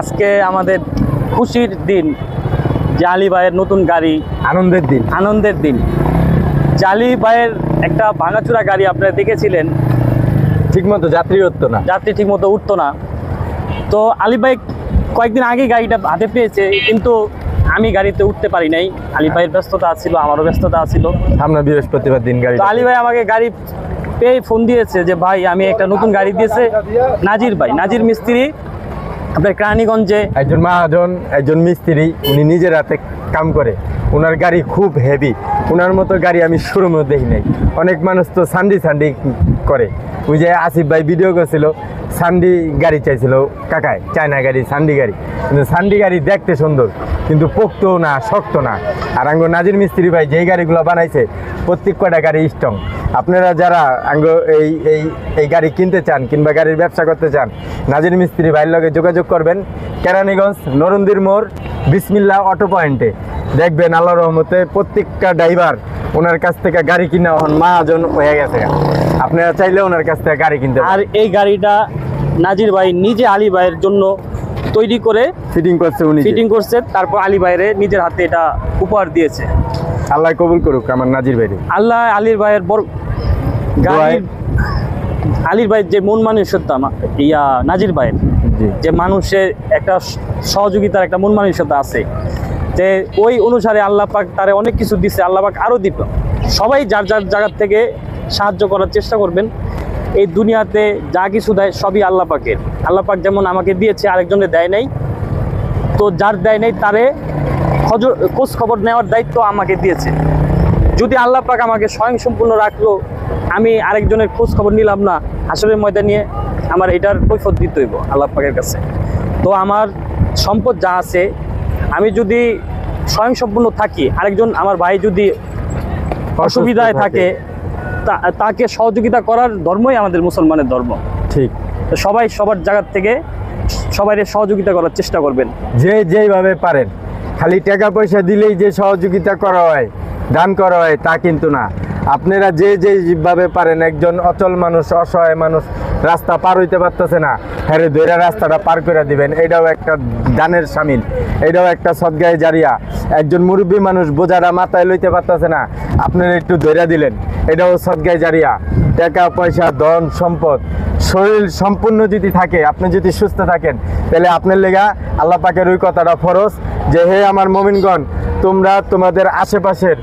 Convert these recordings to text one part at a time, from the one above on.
আজকে আমাদের খুশির দিন যে আলী ভাইয়ের নতুন গাড়ি। আনন্দের দিন। আনন্দের দিন। জালি ভাইয়ের একটা ভাঙাচুরা গাড়ি আপনারা দেখেছিলেন। ঠিকমতো যাত্রী হতো না। যাত্রী ঠিকমতো উঠতো না। তো আলী ভাই কয়েকদিন আগে গাড়িটা হাতে পেয়েছে কিন্তু আমি গাড়িতে উঠতে পারি নাই। আলী ভাইয়ের ব্যস্ততা ছিল আমারও ব্যস্ততা ছিল সামনে বৃহস্পতিবার দিন গাড়ি তো আলী ভাই আমাকে গাড়ি পেয়ে ফোন দিয়েছে যে ভাই আমি একটা নতুন গাড়ি দিয়েছে নাজির ভাই নাজির মিস্ত্রি। আপনার কেরানীগঞ্জে একজন মহাজন, একজন মিস্ত্রি, উনি নিজের হাতে কাম করে। ওনার গাড়ি খুব হেভি ওনার মতো গাড়ি আমি শোরুমেও দেখি নাই। অনেক মানুষ তো সান্ডি সান্ডি করে। ওই যে আসিফ ভাই ভিডিও করছিল, সান্ডি গাড়ি চাইছিল কাকায়, চায়না গাড়ি, সান্ডি গাড়ি। কিন্তু সান্ডি গাড়ি দেখতে সুন্দর, কিন্তু পোক্তও না, শক্ত না। আর আঙ্গ নাজির মিস্ত্রি ভাই যেই গাড়িগুলো বানাইছে, প্রত্যেক কটা গাড়ি স্ট্রং আপনারা যারা এই এই এই গাড়ি কিনতে চান কিংবা গাড়ির ব্যবসা করতে চান, নাজির মিস্ত্রি ভাইয়ের লগে যোগাযোগ করবেন। কেরানীগঞ্জ, নরন্দির মোড়, বিসমিল্লা অটো পয়েন্টে। দেখবেন আল্লাহ রহমতে প্রত্যেকটা ড্রাইভার ওনার কাছ থেকে গাড়ি কিনা হন, মাহাজন হয়ে গেছে। আপনারা চাইলে ওনার কাছ থেকে গাড়ি কিনতে আর এই গাড়িটা নাজির ভাই নিজে আলী ভাইয়ের জন্য তৈরি করে ফিটিং করছে উনি ফিটিং করছে তারপর আলী ভাইয়ের নিজের হাতে এটা উপহার দিয়েছে। আল্লাহ কবুল করুক আমার নাজির ভাইরে। আল্লাহ আলীর ভাইয়ের বড় গাড়ির আলীর ভাইয়ের যে মন মানসিকতা ইয়া নাজির ভাইয়ের যে মানুষের একটা সহযোগিতার একটা মন মানসিকতা আছে যে ওই অনুসারে আল্লাহ পাক তারে অনেক কিছু দিছে আল্লাহ পাক আরও দিব। সবাই যার যার জায়গার থেকে সাহায্য করার চেষ্টা করবেন। এই দুনিয়াতে যা কিছু দেয় সবই আল্লাহ পাকের। আল্লাহ পাক যেমন আমাকে দিয়েছে আরেকজনের দেয় নাই। তো যার দেয় নাই তারে খজ- খোঁজ খবর নেওয়ার দায়িত্ব আমাকে দিয়েছে। যদি আল্লাহ পাক আমাকে স্বয়ংসম্পূর্ণ রাখল আমি আরেকজনের খোঁজ খবর নিলাম না আসরের ময়দানে নিয়ে আমার এটার কৈফত দিতে হইব আল্লাহ পাকের কাছে। তো আমার সম্পদ যা আছে আমি যদি স্বয়ংসম্পূর্ণ থাকি আরেকজন আমার ভাই যদি অসুবিধায় থাকে তাকে সহযোগিতা করার ধর্মই আমাদের মুসলমানের ধর্ম। ঠিক। সবাই সবার জায়গার থেকে সবাই সহযোগিতা করার চেষ্টা করবেন। যে যেইভাবে পারেন। খালি টাকা পয়সা দিলেই যে সহযোগিতা করা হয় দান করা হয় তা কিন্তু না। আপনারা যে যেভাবে পারেন একজন অচল মানুষ অসহায় মানুষ রাস্তা পার হইতে পারতেছে না হ্যাঁ ধরে রাস্তাটা পার করে দিবেন। এটাও একটা দানের সামিল এটাও একটা সদ্গায় জারিয়া। একজন মুরব্বী মানুষ বোঝাটা মাথায় লইতে পারতেছে না। আপনারা একটু ধরে দিলেন। এটাও সদ্গায় জারিয়া। টাকা, পয়সা, ধন, সম্পদ। শরীর সম্পূর্ণ যদি থাকে, আপনি যদি সুস্থ থাকেন, তাহলে আপনার লেগা আল্লাহ পাকের ওই কথাটা ফরজ যে, হে আমার মমিনগণ, তোমরা তোমাদের আশেপাশের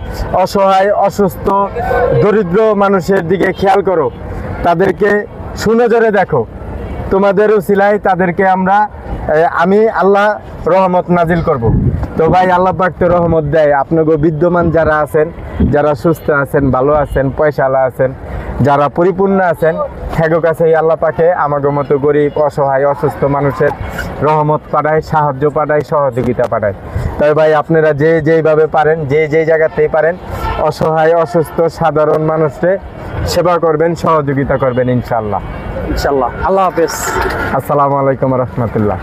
অসহায়, অসুস্থ, দরিদ্র মানুষের দিকে খেয়াল করো। তাদেরকে সুনজরে দেখো। তোমাদের উসিলায় তাদেরকে আমরা আমি আল্লাহ রহমত নাজিল করব। তো ভাই আল্লাহ পাক তো রহমত দেয়। আপনাকে বিদ্যমান যারা আছেন যারা সুস্থ আছেন ভালো আছেন পয়সালা আছেন যারা পরিপূর্ণ আছেন হ্যাগো কাছে আল্লাহ পাকে আমাকে মতো গরিব অসহায় অসুস্থ মানুষের রহমত পাঠায় সাহায্য পাঠায় সহযোগিতা পাঠায়। তবে ভাই আপনারা যে যেইভাবে পারেন যে যে জায়গাতেই পারেন অসহায় অসুস্থ সাধারণ মানুষকে সেবা করবেন সহযোগিতা করবেন ইনশাল্লাহ ইনশাল্লাহ আল্লাহ হাফেজ। আসসালামু আলাইকুম রহমতুল্লাহ।